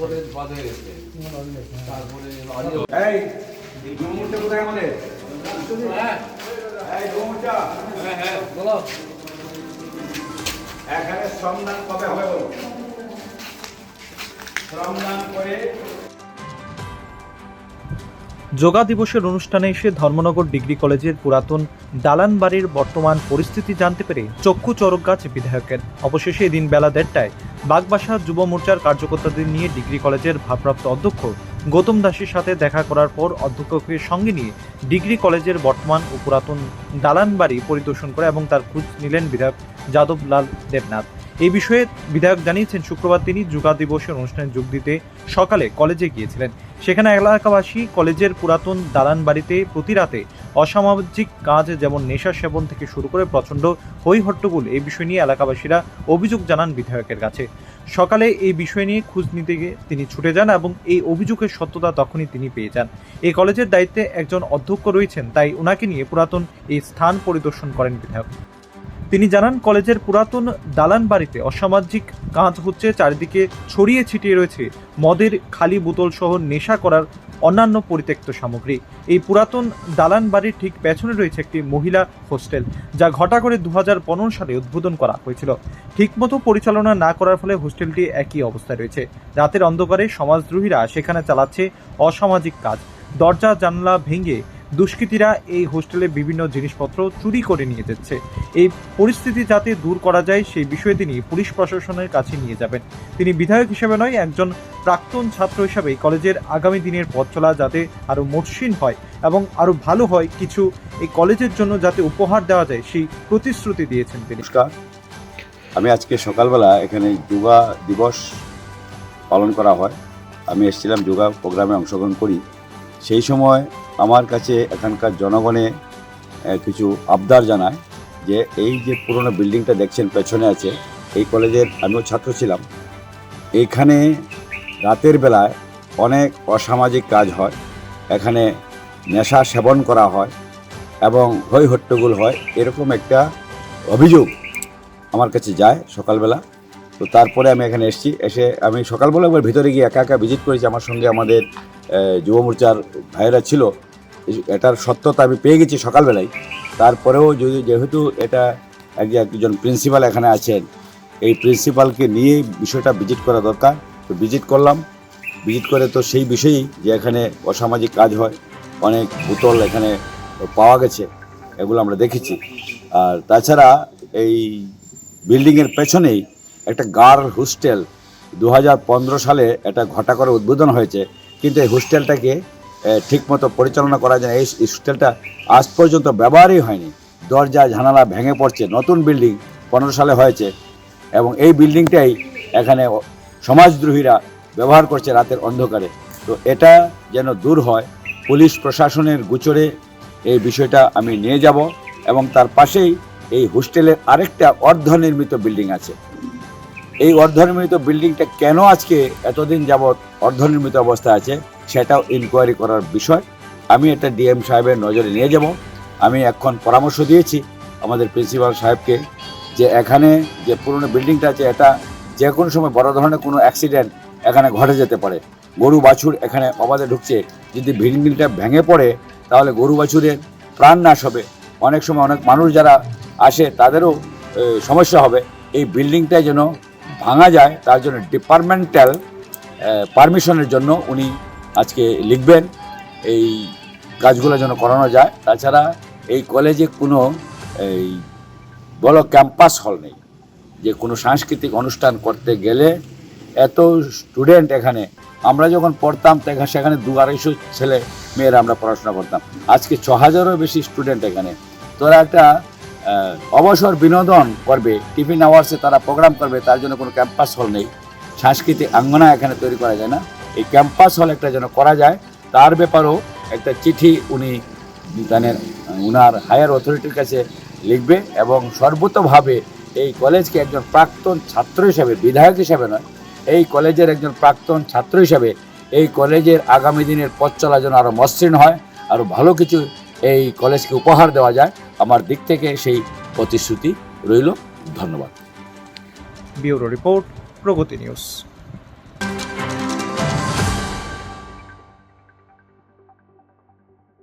College বাদে গেছে। তারপরে এই কোথায় আমাদের? এই ডুমুরটা বলো। এখানে শ্রমদান কবে হবে বলো? শ্রমদান করে যোগা দিবসের অনুষ্ঠানে এসে ধর্মনগর ডিগ্রি কলেজের পুরাতন দালান বাড়ির বর্তমান পরিস্থিতি জানতে পেরে চক্ষু চরক গাছ বিধায়কের। অবশেষে এদিন বেলা দেড়টায় বাগবাসা যুব মোর্চার কার্যকর্তাদের নিয়ে ডিগ্রি কলেজের ভারপ্রাপ্ত অধ্যক্ষ গৌতম দাসের সাথে দেখা করার পর অধ্যক্ষকে সঙ্গে নিয়ে ডিগ্রি কলেজের বর্তমান ও পুরাতন দালান বাড়ি পরিদর্শন করে এবং তার খোঁজ নিলেন বিধায়ক যাদবলাল দেবনাথ। এই বিষয়ে বিধায়ক জানিয়েছেন, শুক্রবার তিনি যোগা দিবসের অনুষ্ঠানে যোগ দিতে সকালে কলেজে গিয়েছিলেন। সেখানে এলাকাবাসী কলেজের পুরাতন দালান বাড়িতে প্রতি রাতে অসামাজিক কাজ যেমন নেশা সেবন থেকে শুরু করে প্রচণ্ড হই হট্টগোল এই বিষয় নিয়ে এলাকাবাসীরা অভিযোগ জানান বিধায়কের কাছে। সকালে এই বিষয় নিয়ে খোঁজ নিতে গিয়ে তিনি ছুটে যান এবং এই অভিযোগের সত্যতা তখনই তিনি পেয়ে যান। এই কলেজের দায়িত্বে একজন অধ্যক্ষ রয়েছেন, তাই ওনাকে নিয়ে পুরাতন এই স্থান পরিদর্শন করেন বিধায়ক। তিনি জানান, কলেজের পুরাতন দালান বাড়িতে অসামাজিক কাজ হচ্ছে চারিদিকে ছড়িয়ে ছিটিয়ে রয়েছে মদের খালি বোতল সহ নেশা করার অন্যান্য পরিত্যক্ত সামগ্রী। এই পুরাতন দালান বাড়ির ঠিক পেছনে রয়েছে একটি মহিলা হোস্টেল, যা ঘটা করে দু হাজার পনেরো সালে উদ্বোধন করা হয়েছিল। ঠিকমতো পরিচালনা না করার ফলে হোস্টেলটি একই অবস্থায় রয়েছে। রাতের অন্ধকারে সমাজদ্রোহীরা সেখানে চালাচ্ছে অসামাজিক কাজ। দরজা জানলা ভেঙে দুষ্কৃতীরা এই হোস্টেলে বিভিন্ন জিনিসপত্র চুরি করে নিয়ে যাচ্ছে। এই পরিস্থিতি যাতে দূর করা যায়, সেই বিষয়ে তিনি পুলিশ প্রশাসনের কাছে নিয়ে যাবেন। তিনি বিধায়ক হিসেবে নয়, একজন প্রাক্তন ছাত্র হিসাবে কলেজের আগামী দিনের পথ চলা যাতে আরও মসৃণ হয় এবং আরও ভালো হয়, কিছু এই কলেজের জন্য যাতে উপহার দেওয়া যায়, সেই প্রতিশ্রুতি দিয়েছেন তিনি। আমি আজকে সকালবেলা এখানে যোগা দিবস পালন করা হয়। আমি এসেছিলাম যোগা প্রোগ্রামে অংশগ্রহণ করি। সেই সময় আমার কাছে এখানকার জনগণে কিছু আবদার জানায় যে এই যে পুরনো বিল্ডিংটা দেখছেন, পেছনে আছে, এই কলেজের আমিও ছাত্র ছিলাম। এইখানে রাতের বেলায় অনেক অসামাজিক কাজ হয়। এখানে নেশা সেবন করা হয় এবং হই হট্টগোল হয়। এরকম একটা অভিযোগ আমার কাছে যায় সকালবেলা। তো তারপরে আমি এখানে এসেছি। এসে আমি সকালবেলা একবার ভিতরে গিয়ে একা একা ভিজিট করেছি। আমার সঙ্গে আমাদের যুব মোর্চার ভাইয়েরা ছিল এটার সত্যতা আমি পেয়ে গেছি সকালবেলায়। তারপরেও যদি যেহেতু এটা এক- একজন প্রিন্সিপাল এখানে আছেন, এই প্রিন্সিপালকে নিয়ে বিষয়টা ভিজিট করা দরকার। তো ভিজিট করলাম। ভিজিট করে তো সেই বিষয়েই যে এখানে অসামাজিক কাজ হয়, অনেক বোতল এখানে পাওয়া গেছে, এগুলো আমরা দেখেছি। আর তাছাড়া এই বিল্ডিংয়ের পেছনেই একটা গার্ল হোস্টেল দু হাজার পনেরো সালে এটা ঘটা করে উদ্বোধন হয়েছে। কিন্তু এই হোস্টেলটাকে ঠিকমতো পরিচালনা করা যায়। এই হোস্টেলটা আজ পর্যন্ত ব্যবহারই হয়নি। দরজা, জানালা ভেঙে পড়ছে। নতুন বিল্ডিং পনেরো সালে হয়েছে এবং এই বিল্ডিংটাই এখানে সমাজদ্রোহীরা ব্যবহার করছে রাতের অন্ধকারে। তো এটা যেন দূর হয়, পুলিশ প্রশাসনের গোচরে এই বিষয়টা আমি নিয়ে যাব এবং তার পাশেই এই হোস্টেলের আরেকটা অর্ধনির্মিত বিল্ডিং আছে। এই অর্ধনির্মিত বিল্ডিংটা কেন আজকে এতদিন যাবৎ অর্ধনির্মিত অবস্থায় আছে সেটাও ইনকোয়ারি করার বিষয়। আমি এটা ডিএম সাহেবের নজরে নিয়ে যাব। আমি এখন পরামর্শ দিয়েছি আমাদের প্রিন্সিপাল সাহেবকে যে এখানে যে পুরনো বিল্ডিংটা আছে, এটা যে কোনো সময় বড় ধরনের কোনো অ্যাক্সিডেন্ট এখানে ঘটে যেতে পারে। গরু বাছুর এখানে অবাধে ঢুকছে। যদি বিল্ডিংটা ভেঙে পড়ে, তাহলে গরু বাছুরের প্রাণ নাশ হবে। অনেক সময় অনেক মানুষ যারা আসে, তাদেরও সমস্যা হবে। এই বিল্ডিংটা যেন ভাঙা যায়, তার জন্য ডিপার্টমেন্টাল পারমিশনের জন্য উনি আজকে লিখবেন, এই কাজগুলো যেন করানো যায়। তাছাড়া এই কলেজে কোনো, এই বড় ক্যাম্পাস হল নেই, যে কোনো সাংস্কৃতিক অনুষ্ঠান করতে গেলে এত স্টুডেন্ট এখানে। আমরা যখন পড়তাম সেখানে দু আড়াইশো ছেলে মেয়েরা আমরা পড়াশোনা করতাম। আজকে ছ হাজারও বেশি স্টুডেন্ট এখানে। তোরা একটা অবসর বিনোদন করবে, টিফিন আওয়ার্সে তারা প্রোগ্রাম করবে, তার জন্য কোনো ক্যাম্পাস হল নেই। সাংস্কৃতিক আঙ্গনা এখানে তৈরি করা যায় না। এই ক্যাম্পাস হল একটা যেন করা যায়, তার ব্যাপারেও একটা চিঠি উনি জানেন উনার হায়ার অথরিটির কাছে লিখবে এবং সর্বতভাবে এই কলেজকে একজন প্রাক্তন ছাত্র হিসাবে, বিধায়ক হিসাবে নয়, এই কলেজের একজন প্রাক্তন ছাত্র হিসাবে এই কলেজের আগামী দিনের পথ চলা যেন আরও মসৃণ হয় আরও ভালো কিছু এই কলেজকে উপহার দেওয়া যায়। আমার দিক থেকে সেই প্রতিশ্রুতি রইল। ধন্যবাদ। Bureau report Pragati news.